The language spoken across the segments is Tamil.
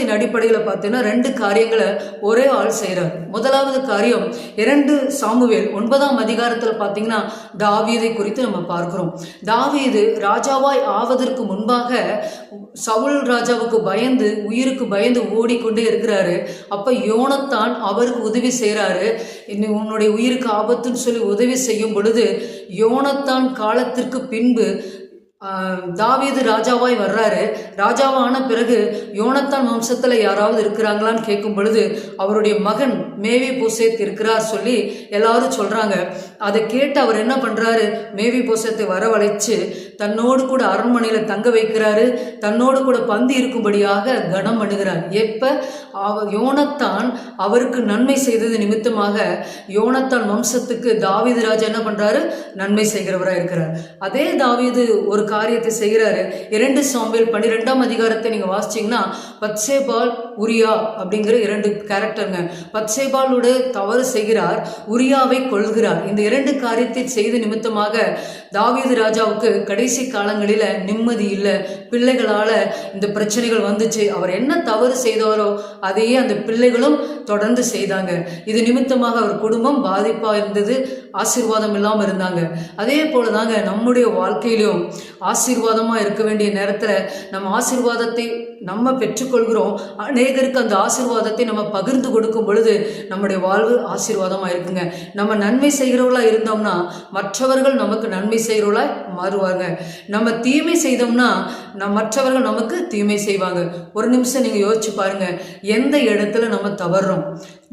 வசனத்தின் அடிப்படையில் பார்த்தீங்கன்னா ரெண்டு காரியங்களை ஒரே ஆள் செய்கிறார் முதலாவது காரியம் இரண்டு சாமுவேல் ஒன்பதாம் அதிகாரத்தில் பார்த்தீங்கன்னா தாவீதை குறித்து நம்ம பார்க்கிறோம். தாவீது ராஜாவாய் ஆவதற்கு முன்பாக சவுல் ராஜாவுக்கு பயந்து உயிருக்கு பயந்து ஓடிக்கொண்டே இருக்கிறாரு. அப்போ யோனத்தான் அவருக்கு உதவி செய்கிறாரு இன்னும் உன்னுடைய உயிருக்கு ஆபத்துன்னு சொல்லி உதவி செய்யும் பொழுது யோனத்தான் காலத்திற்கு பின்பு தாவீது ராஜாவாய் வர்றாரு. ராஜாவான பிறகு யோனத்தான் வம்சத்தில் யாராவது இருக்கிறாங்களான்னு கேட்கும் பொழுது அவருடைய மகன் மேவி போசேத் இருக்கிறார் சொல்லி எல்லாரும் சொல்கிறாங்க அதை கேட்டு அவர் என்ன பண்ணுறாரு மேவி போசத்தை வரவழைச்சு தன்னோடு கூட அரண்மனையில் தங்க வைக்கிறாரு. தன்னோடு கூட பந்து இருக்கும்படியாக கனம் பண்ணுகிறார். எப்போ? அவ யோனத்தான் அவருக்கு நன்மை செய்தது நிமித்தமாக யோனத்தான் வம்சத்துக்கு தாவீது ராஜா என்ன பண்ணுறாரு நன்மை செய்கிறவராக இருக்கிறார். அதே தாவீது ஒரு காரியத்தை செய்கிறாரு இரண்டு சாம்பியல் பன்னிரெண்டாம் அதிகாரத்தை நீங்கள் வாசிச்சிங்கன்னா பத்சேபால் உரியா அப்படிங்கிற இரண்டு கேரக்டருங்க பத்சேபாலோட தவறு செய்கிறார் உரியாவை கொள்கிறார் இந்த இரண்டு காரியத்தை செய்த நிமித்தமாக தாவீது ராஜாவுக்கு கடைசி காலங்களில் நிம்மதி இல்லை. பிள்ளைகளால் இந்த பிரச்சனைகள் வந்துச்சு. அவர் என்ன தவறு செய்தாரோ அதையே அந்த பிள்ளைகளும் தொடர்ந்து செய்தாங்க. இது நிமித்தமாக அவர் குடும்பம் பாதிப்பாக இருந்தது. ஆசீர்வாதம் இல்லாமல் இருந்தாங்க. அதே போல தாங்க நம்முடைய வாழ்க்கையிலும் ஆசீர்வாதமாக இருக்க வேண்டிய நேரத்தில் நம்ம ஆசீர்வாதத்தை நம்ம பெற்றுக்கொள்கிறோம். அநேகருக்கு அந்த ஆசீர்வாதத்தை நம்ம பகிர்ந்து கொடுக்கும் பொழுது நம்முடைய வாழ்வு ஆசீர்வாதமாக இருக்குங்க. நம்ம நன்மை செய்கிறவளாக இருந்தோம்னா மற்றவர்கள் நமக்கு நன்மை செய்கிறவளாக மாறுவாங்க. நம்ம தீமை செய்தோம்னா நம் மற்றவர்கள் நமக்கு தீமை செய்வாங்க. ஒரு நிமிஷம் நீங்கள் யோசிச்சு பாருங்கள் எந்த இடத்துல நம்ம தவறுறோம்?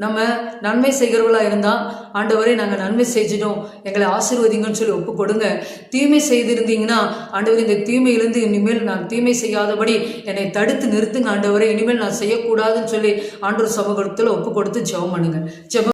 நம்ம நன்மை செய்கிறவர்களா இருந்தால் ஆண்டவரே நாங்கள் நன்மை செஞ்சிட்டோம் எங்களை ஆசீர்வதிங்கன்னு சொல்லி ஒப்பு கொடுங்க தீமை செய்திருந்தீங்கன்னா ஆண்டவர் இந்த தீமையிலிருந்து இனிமேல் நான் தீமை செய்யாதபடி என்னை தடுத்து நிறுத்துங்க ஆண்டவரை இனிமேல் நான் செய்யக்கூடாதுன்னு சொல்லி ஆண்டவர் சமூகத்தில் ஒப்பு கொடுத்து ஜெபம் பண்ணுங்க ஜெபம்